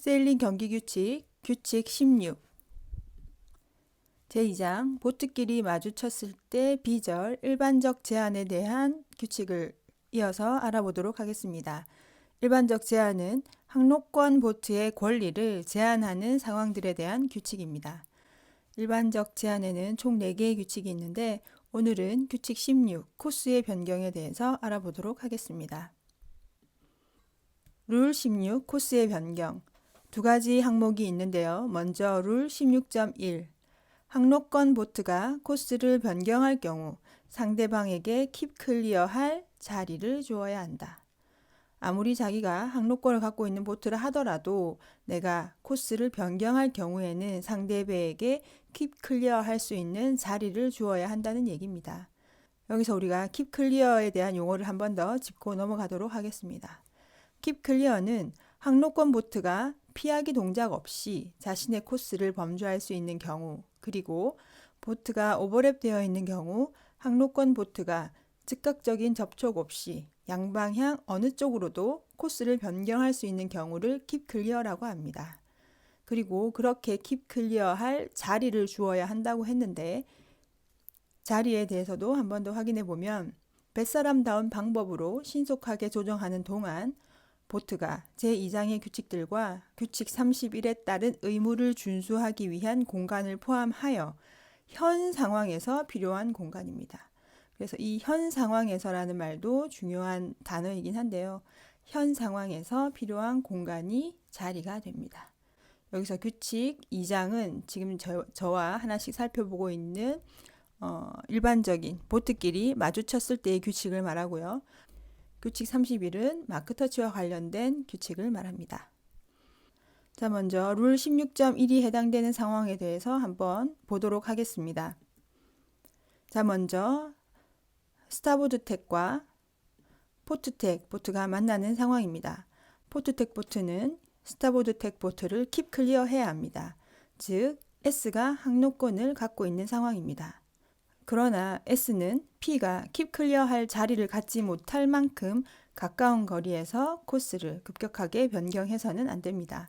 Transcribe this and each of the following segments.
세일링 경기 규칙 규칙 16 제2장 보트끼리 마주쳤을 때 비절 일반적 제한에 대한 규칙을 이어서 알아보도록 하겠습니다. 일반적 제한은 항로권 보트의 권리를 제한하는 상황들에 대한 규칙입니다. 일반적 제한에는 총 4개의 규칙이 있는데 오늘은 규칙 16 코스의 변경에 대해서 알아보도록 하겠습니다. 룰 16 코스의 변경 두 가지 항목이 있는데요. 먼저 룰 16.1 항로권 보트가 코스를 변경할 경우 상대방에게 킵 클리어할 자리를 주어야 한다. 아무리 자기가 항로권을 갖고 있는 보트를 하더라도 내가 코스를 변경할 경우에는 상대배에게 킵 클리어할 수 있는 자리를 주어야 한다는 얘기입니다. 여기서 우리가 킵 클리어에 대한 용어를 한 번 더 짚고 넘어가도록 하겠습니다. 킵 클리어는 항로권 보트가 피하기 동작 없이 자신의 코스를 범주할 수 있는 경우, 그리고 보트가 오버랩되어 있는 경우 항로권 보트가 즉각적인 접촉 없이 양방향 어느 쪽으로도 코스를 변경할 수 있는 경우를 킵 클리어라고 합니다. 그리고 그렇게 킵 클리어할 자리를 주어야 한다고 했는데 자리에 대해서도 한 번 더 확인해 보면 뱃사람다운 방법으로 신속하게 조정하는 동안 보트가 제2장의 규칙들과 규칙 31에 따른 의무를 준수하기 위한 공간을 포함하여 현 상황에서 필요한 공간입니다. 그래서 이 현 상황에서라는 말도 중요한 단어이긴 한데요. 현 상황에서 필요한 공간이 자리가 됩니다. 여기서 규칙 2장은 지금 저, 저와 하나씩 살펴보고 있는 어, 일반적인 보트끼리 마주쳤을 때의 규칙을 말하고요. 규칙 31은 마크터치와 관련된 규칙을 말합니다. 자, 먼저 룰 16.1이 해당되는 상황에 대해서 한번 보도록 하겠습니다. 자, 먼저 스타보드 택과 포트택 보트가 만나는 상황입니다. 포트택 보트는 스타보드 택 보트를 킵 클리어 해야 합니다. 즉, S가 항로권을 갖고 있는 상황입니다. 그러나 S는 P가 킵 클리어할 자리를 갖지 못할 만큼 가까운 거리에서 코스를 급격하게 변경해서는 안 됩니다.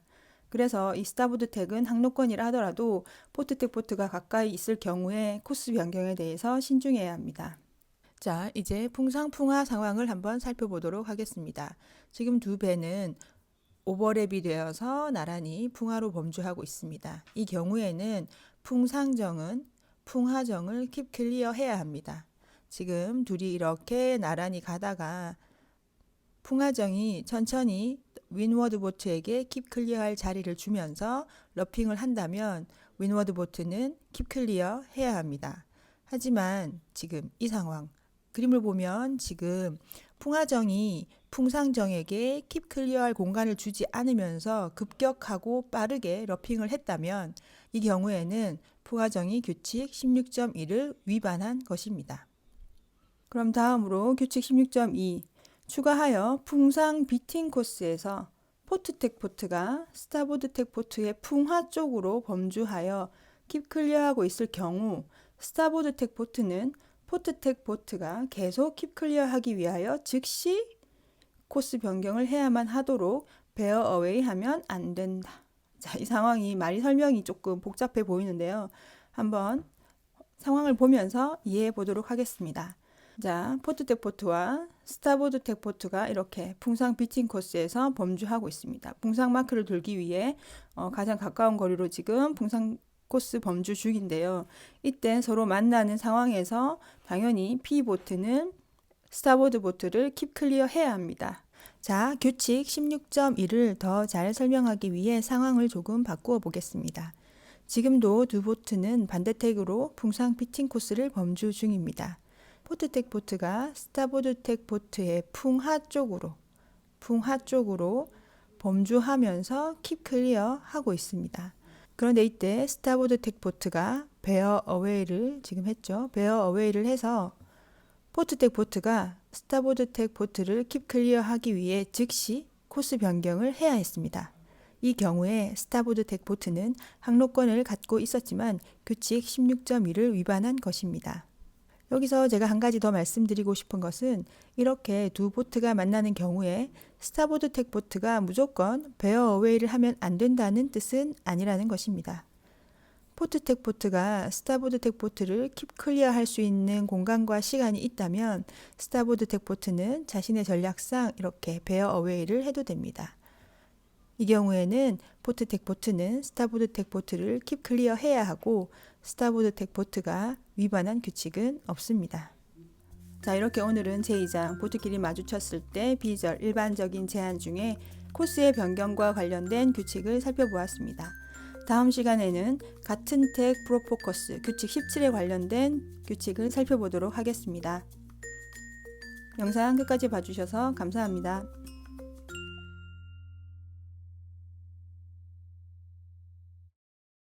그래서 이 스타보드 택은 항로권이라 하더라도 포트택 보트가 가까이 있을 경우에 코스 변경에 대해서 신중해야 합니다. 자, 이제 풍상풍하 상황을 한번 살펴보도록 하겠습니다. 지금 두 배는 오버랩이 되어서 나란히 풍하로 범주하고 있습니다. 이 경우에는 풍상정은 풍하정을 킵 클리어 해야 합니다. 지금 둘이 이렇게 나란히 가다가 풍하정이 천천히 윈워드 보트에게 킵 클리어할 자리를 주면서 러핑을 한다면 윈워드 보트는 킵 클리어 해야 합니다. 하지만 지금 이 상황 그림을 보면 지금 풍하정이 풍상정에게 킵 클리어할 공간을 주지 않으면서 급격하고 빠르게 러핑을 했다면 이 경우에는 부하정이 규칙 16.1을 위반한 것입니다. 그럼 다음으로 규칙 16.2 추가하여 풍상 비팅 코스에서 포트텍 포트가 스타보드텍 포트의 풍하 쪽으로 범주하여 킵 클리어하고 있을 경우 스타보드텍 포트는 포트텍 포트가 계속 킵 클리어하기 위하여 즉시 코스 변경을 해야만 하도록 베어 어웨이 하면 안 된다. 자, 이 상황이 말이 설명이 조금 복잡해 보이는데요. 한번 상황을 보면서 이해해 보도록 하겠습니다. 자, 포트텍 포트와 스타보드 텍 포트가 이렇게 풍상 비팅 코스에서 범주하고 있습니다. 풍상 마크를 돌기 위해 어, 가장 가까운 거리로 지금 풍상 코스 범주 중인데요. 이때 서로 만나는 상황에서 당연히 P 보트는 스타보드 보트를 킵 클리어 해야 합니다. 자, 규칙 16.1을 더 잘 설명하기 위해 상황을 조금 바꾸어 보겠습니다. 지금도 두 보트는 반대택으로 풍상 피팅 코스를 범주 중입니다. 포트텍 보트가 스타보드텍 보트의 풍하 쪽으로 풍하 쪽으로 범주하면서 킵 클리어 하고 있습니다. 그런데 이때 스타보드 텍 보트가 베어 어웨이를 지금 했죠. 베어 어웨이를 해서 포트텍 보트가 스타보드 텍 보트를 킵 클리어하기 위해 즉시 코스 변경을 해야 했습니다. 이 경우에 스타보드텍 보트는 항로권을 갖고 있었지만 규칙 16.1을 위반한 것입니다. 여기서 제가 한 가지 더 말씀드리고 싶은 것은 이렇게 두 보트가 만나는 경우에 스타보드 택 보트가 무조건 베어 어웨이를 하면 안 된다는 뜻은 아니라는 것입니다. 포트텍 보트가 스타보드 텍 보트를 킵 클리어 할 수 있는 공간과 시간이 있다면 스타보드 텍 보트는 자신의 전략상 이렇게 베어 어웨이를 해도 됩니다. 이 경우에는 포트텍 보트는 스타보드 텍 보트를 킵 클리어 해야 하고 스타보드 텍 보트가 위반한 규칙은 없습니다. 자, 이렇게 오늘은 제2장 보트끼리 마주쳤을 때 비절 일반적인 제한 중에 코스의 변경과 관련된 규칙을 살펴보았습니다. 다음 시간에는 같은 텍 프로포커스 규칙 17에 관련된 규칙을 살펴보도록 하겠습니다. 영상 끝까지 봐주셔서 감사합니다.